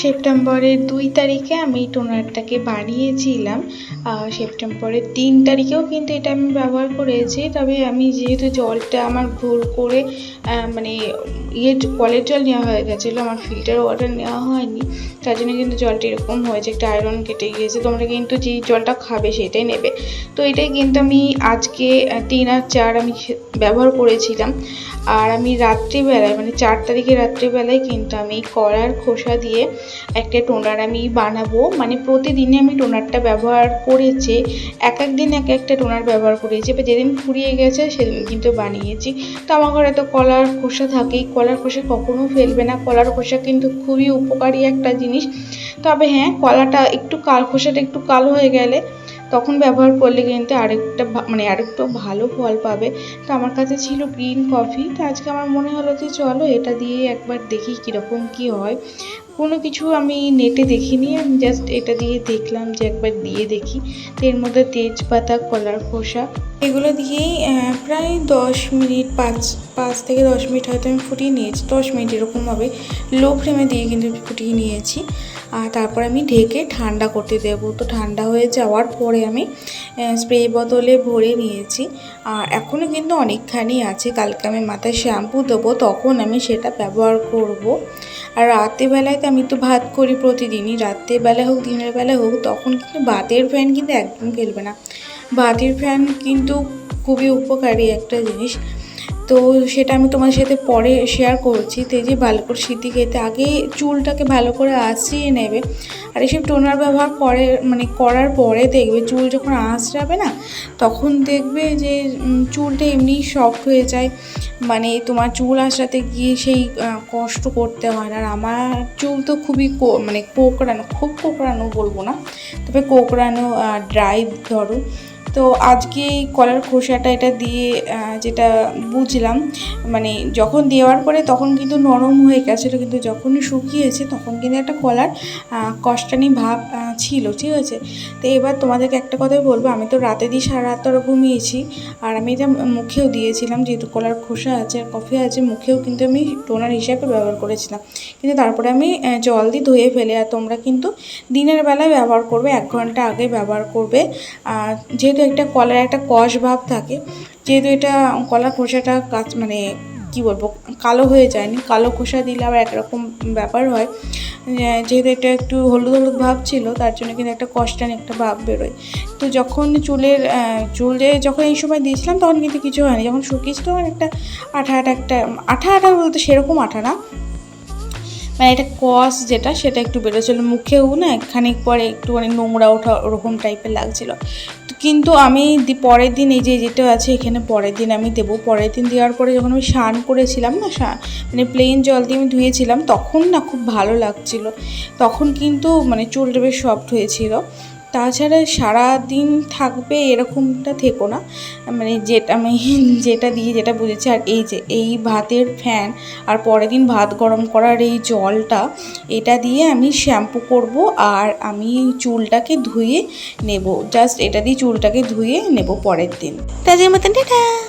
সেপ্টেম্বরের দুই তারিখে আমি টোনারটাকে বানিয়েছিলাম আর সেপ্টেম্বরের তিন তারিখেও কিন্তু এটা আমি ব্যবহার করেছি। তবে আমি যেহেতু জলটা আমার ভুল করে মানে ইয়ে কলের জল নেওয়া হয়ে গেছিল, আমার ফিল্টার ওয়াটার নেওয়া হয়নি, তার জন্য কিন্তু জলটা এরকম হয়েছে, একটা আয়রন কেটে গিয়েছে। তোমরা কিন্তু যে জলটা খাবে সেটাই নেবে। তো এটাই কিন্তু আমি আজকে তিন আর চার আমি ব্যবহার করেছিলাম। আর আমি রাত্রিবেলায় মানে চার তারিখে রাত্রিবেলায় কিন্তু আমি কলার খোসা দিয়ে একটা টোনার আমি বানাবো। মানে প্রতিদিনই আমি টোনারটা ব্যবহার করেছি। এক এক দিন এক একটা টোনার ব্যবহার করেছি। এবার যেদিন ফুরিয়ে গেছে সেদিন কিন্তু বানিয়েছি। তো আমার ঘরে তো কলার খোসা থাকেই। কলার খোসা কখনো ফেলবে না। কলার খোসা কিন্তু খুবই উপকারী একটা জিনিস। তবে হ্যাঁ কলাটা একটু কাল, খোসাটা একটু কালো হয়ে গেলে তখন ব্যবহার করলে কিন্তু আরেকটা মানে আরেকটু ভালো ফল পাবে। তো আমার কাছে ছিল গ্রিন কফি। তো আজকে আমার মনে হলো যে চলো এটা দিয়ে একবার দেখি কীরকম কী হয়। কোনো কিছু আমি নেটে দেখিনি, আমি জাস্ট এটা দিয়ে দেখলাম যে একবার দিয়ে দেখি। তো এর মধ্যে তেজপাতা, কলার খোসা, এগুলো দিয়েই প্রায় দশ মিনিট, পাঁচ পাঁচ থেকে দশ মিনিট হয়তো আমি ফুটিয়ে নিয়েছি। দশ মিনিট এরকম হবে। লো ফ্লেমে দিয়ে কিন্তু ফুটিয়ে নিয়েছি। আর তারপর আমি ঢেকে ঠান্ডা করতে দেবো। তো ঠান্ডা হয়ে যাওয়ার পরে আমি স্প্রে বোতলে ভরে নিয়েছি। আর এখনও কিন্তু অনেকখানি আছে। কালকে আমি মাথায় শ্যাম্পু দেবো, তখন আমি সেটা ব্যবহার করব। আর রাতেরবেলায় তো আমি তো ভাত করি প্রতিদিনই। রাত্রেবেলা হোক, দিনের বেলা হোক, তখন কিন্তু ভাতের ফ্যান কিন্তু একদম ফেলবে না। ভাতের ফ্যান কিন্তু খুবই উপকারী একটা জিনিস। তো সেটা আমি তোমার সাথে পরে শেয়ার করছি। তো এই যে ভালো করে সিদ্ধি খেতে আগে চুলটাকে ভালো করে আঁচড়িয়ে নেবে। আর এসব টোনার ব্যবহার করে মানে করার পরে দেখবে চুল যখন আঁচড়াবে না, তখন দেখবে যে চুলটা এমনি সফট হয়ে যায়। মানে তোমার চুল আঁচড়াতে গিয়ে সেই কষ্ট করতে হয় না। আর আমার চুল তো খুবই মানে কোকড়ানো, খুব কোকড়ানো বলব না। তবে কোকড়ানো ড্রাই ধরো। তো আজকে এই কলার খোসাটা এটা দিয়ে যেটা বুঝলাম মানে যখন দেওয়ার পরে তখন কিন্তু নরম হয়ে গেছিল, কিন্তু যখন শুকিয়েছে তখন কিন্তু একটা কলার কষ্টানি ভাব ছিল, ঠিক আছে? তো এবার তোমাদেরকে একটা কথাই বলব, আমি তো রাতে দিয়ে সারা রাত ধরে ঘুমিয়েছি, আর আমি এটা মুখেও দিয়েছিলাম, যেহেতু কলার খোসা আছে আর কফি আছে, মুখেও কিন্তু আমি টোনার হিসাবে ব্যবহার করেছিলাম। কিন্তু তারপরে আমি জল দিয়ে ধুয়ে ফেলে, আর তোমরা কিন্তু দিনের বেলায় ব্যবহার করবে, এক ঘণ্টা আগে ব্যবহার করবে। আর যেহেতু একটা কলার একটা কষ ভাব থাকে, যেহেতু এটা কলার খোসাটা কাঁচ মানে কি বলব, কালো হয়ে যায়নি, কালো খোসা দিলে আবার একরকম ব্যাপার হয়। যেহেতু এটা একটু হলুদ হলুদ ভাব ছিল, তার জন্য কিন্তু একটা কষ্টানি একটা ভাব বেরোয়। তো যখন চুলের চুল যখন এই সময় দিয়েছিলাম, তখন কিন্তু কিছু হয়নি। যখন শুকিয়েছিল, তখন একটা আঠা আঠা একটা, আঠা আঠা বলতে সেরকম আঠা না। মানে একটা কস যেটা, সেটা একটু বেরোচ্ছিল। মুখেও না খানিক পরে একটু মানে নোংরা ওঠা ওরকম টাইপের লাগছিল। কিন্তু আমি পরের দিন এই যে যেটা আছে এখানে পরের দিন আমি দেবো। পরের দিন দেওয়ার পরে যখন আমি স্নান করেছিলাম না স্নান মানে প্লেন জল দিয়ে আমি ধুয়েছিলাম, তখন না খুব ভালো লাগছিল। তখন কিন্তু মানে চুলটা বেশ সফট হয়েছিল। তাছাড়া সারা দিন থাকবে এরকমটা থেকো না। মানে যেটা আমি যেটা দিয়ে যেটা বুঝেছি, আর এই যে এই ভাতের ফ্যান আর পরের দিন ভাত গরম করার এই জলটা, এটা দিয়ে আমি শ্যাম্পু করব আর আমি চুলটাকে ধুয়ে নেব। জাস্ট এটা দিয়ে চুলটাকে ধুয়ে নেব পরের দিন। তাজের মতন, টাটা!